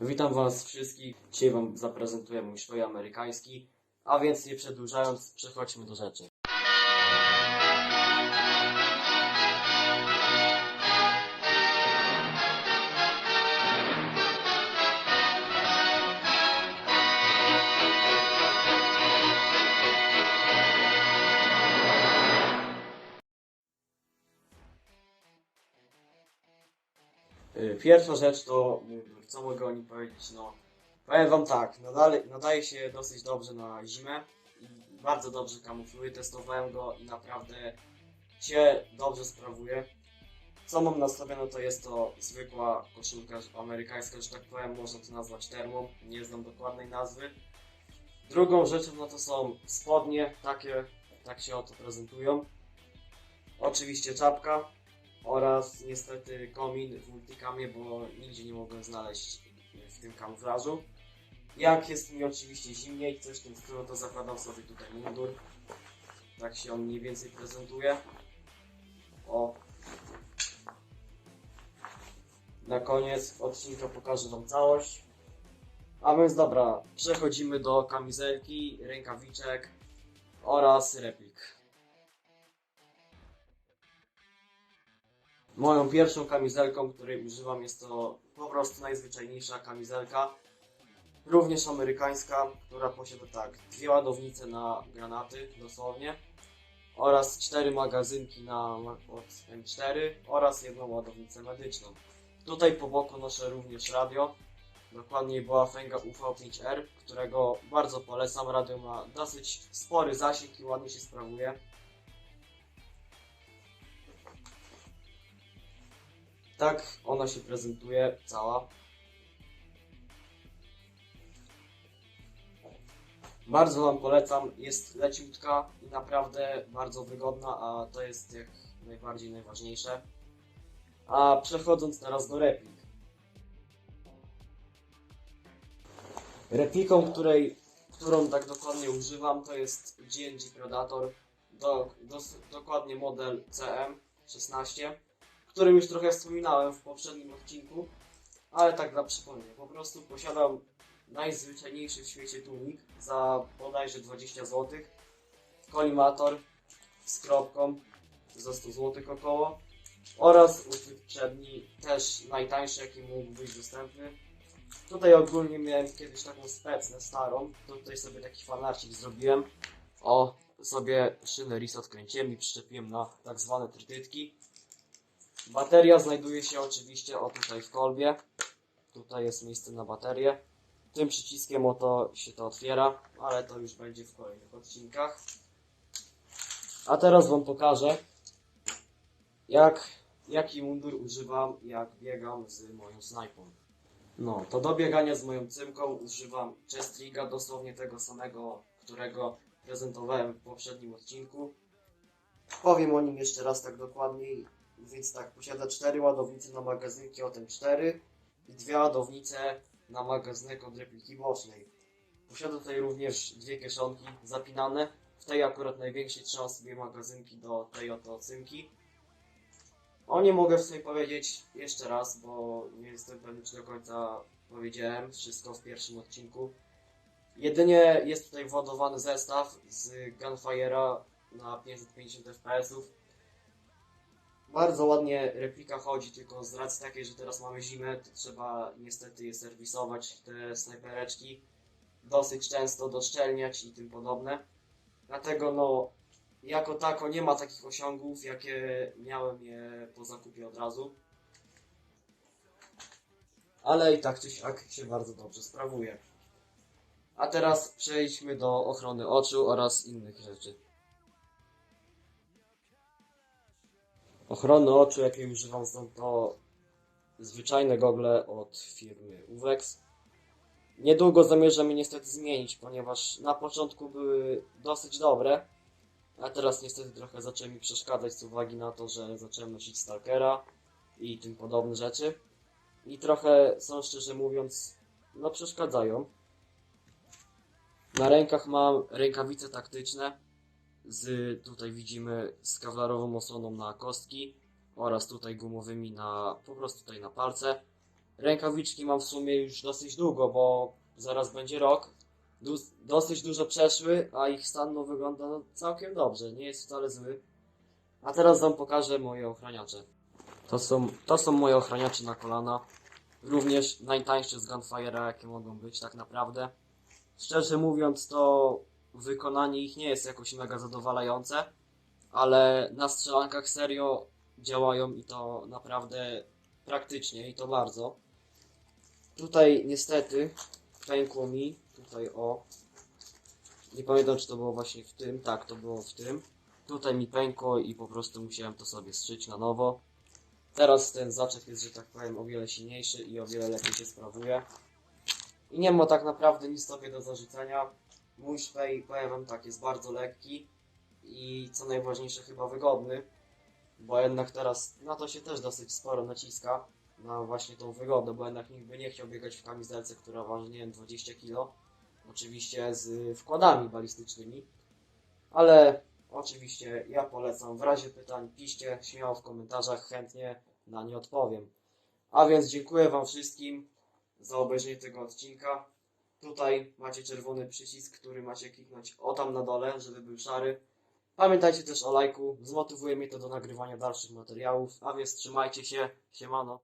Witam Was wszystkich. Dzisiaj Wam zaprezentuję mój szwoj amerykański. A więc nie przedłużając, przechodźmy do rzeczy. Pierwsza rzecz to mundur. Co mogę o nim powiedzieć? No, powiem wam tak, nadaje się dosyć dobrze na zimę i bardzo dobrze kamufluje. Testowałem go i naprawdę się dobrze sprawuje. Co mam nastawione to jest to zwykła koszulka amerykańska, że tak powiem, można to nazwać termą, nie znam dokładnej nazwy. Drugą rzeczą no to są spodnie, takie, tak się oto prezentują. Oczywiście czapka, oraz niestety komin w multikamie, bo nigdzie nie mogłem znaleźć w tym kamuflażu. Jak jest mi oczywiście zimniej, coś w tym stylu, to zakładam sobie tutaj mundur. Tak się on mniej więcej prezentuje. O. Na koniec odcinka pokażę Wam całość. A więc dobra, przechodzimy do kamizelki, rękawiczek oraz replik. Moją pierwszą kamizelką, której używam, jest to po prostu najzwyczajniejsza kamizelka, również amerykańska, która posiada tak, dwie ładownice na granaty, dosłownie, oraz cztery magazynki na od M4 oraz jedną ładownicę medyczną. Tutaj po boku noszę również radio, dokładniej Boafenga UV5R, którego bardzo polecam. Radio ma dosyć spory zasięg i ładnie się sprawuje. Tak ona się prezentuje cała. Bardzo Wam polecam, jest leciutka i naprawdę bardzo wygodna, a to jest jak najbardziej najważniejsze. A przechodząc teraz do replik. Repliką, której, którą tak dokładnie używam, to jest GNG Predator, do, dos- dokładnie model CM16 którym już trochę wspominałem w poprzednim odcinku, ale tak dla przypomnienia. Po prostu posiadam najzwyczajniejszy w świecie tłumik za bodajże 20 zł, kolimator z kropką za 100 zł około oraz uchwyt przedni też najtańszy jaki mógł być dostępny. Tutaj ogólnie miałem kiedyś taką specnę starą, to tutaj sobie taki fanarcik zrobiłem. O, sobie szynę RIS odkręciłem i przyczepiłem na tak zwane trytytki. Bateria znajduje się oczywiście o tutaj w kolbie. Tutaj jest miejsce na baterię. Tym przyciskiem oto się to otwiera, ale to już będzie w kolejnych odcinkach. A teraz Wam pokażę, jak, jaki mundur używam, jak biegam z moją snajpą. No, to do biegania z moją cymką używam Chestriga, dosłownie tego samego, którego prezentowałem w poprzednim odcinku. Powiem o nim jeszcze raz tak dokładniej, więc tak, posiada cztery ładownice na magazynki o tym 4 i dwie ładownice na magazynek od repliki bocznej. Posiada tutaj również dwie kieszonki zapinane. W tej akurat największej trzymam sobie magazynki do tej oto cynki. O nie mogę w sumie powiedzieć jeszcze raz, bo nie jestem pewny czy do końca powiedziałem wszystko w pierwszym odcinku. Jedynie jest tutaj władowany zestaw z Gunfire'a na 550 fps. Bardzo ładnie replika chodzi, tylko z racji takiej, że teraz mamy zimę, to trzeba niestety je serwisować, te snajpereczki, dosyć często doszczelniać i tym podobne. Dlatego no, jako tako nie ma takich osiągów, jakie miałem je po zakupie od razu. Ale i tak czy siak się bardzo dobrze sprawuje. A teraz przejdźmy do ochrony oczu oraz innych rzeczy. Ochrony oczu, jakiej używam, są to zwyczajne gogle od firmy Uvex. Niedługo zamierzam je niestety zmienić, ponieważ na początku były dosyć dobre, a teraz niestety trochę zaczęły mi przeszkadzać z uwagi na to, że zacząłem nosić Stalkera i tym podobne rzeczy. I trochę są szczerze mówiąc, no przeszkadzają. Na rękach mam rękawice taktyczne, z tutaj widzimy z kawlarową osłoną na kostki oraz tutaj gumowymi na po prostu tutaj na palce. Rękawiczki mam w sumie już dosyć długo, bo zaraz będzie rok. Du- dosyć dużo przeszły, a ich stan no, wygląda no, całkiem dobrze, nie jest wcale zły. A teraz wam pokażę moje ochraniacze. To są, to są moje ochraniacze na kolana. Również najtańsze z Gunfire'a, jakie mogą być tak naprawdę. Szczerze mówiąc, to wykonanie ich nie jest jakoś mega zadowalające, ale na strzelankach serio działają i to naprawdę praktycznie i to bardzo. Tutaj niestety pękło mi, tutaj o, nie pamiętam czy to było właśnie w tym, tak to było w tym. Tutaj mi pękło i po prostu musiałem to sobie strzyć na nowo. Teraz ten zaczep jest, że tak powiem, o wiele silniejszy i o wiele lepiej się sprawuje. I nie ma tak naprawdę nic sobie do zarzucenia. Mój szpej, powiem wam tak, jest bardzo lekki i co najważniejsze chyba wygodny, bo jednak teraz na to się też dosyć sporo naciska, na właśnie tą wygodę, bo jednak nikt by nie chciał biegać w kamizelce, która waży, nie wiem, 20 kg. Oczywiście z wkładami balistycznymi, ale oczywiście ja polecam. W razie pytań piszcie śmiało w komentarzach, chętnie na nie odpowiem. A więc dziękuję Wam wszystkim za obejrzenie tego odcinka. Tutaj macie czerwony przycisk, który macie kliknąć o tam na dole, żeby był szary. Pamiętajcie też o lajku, zmotywuje mnie to do nagrywania dalszych materiałów, a więc trzymajcie się, siemano.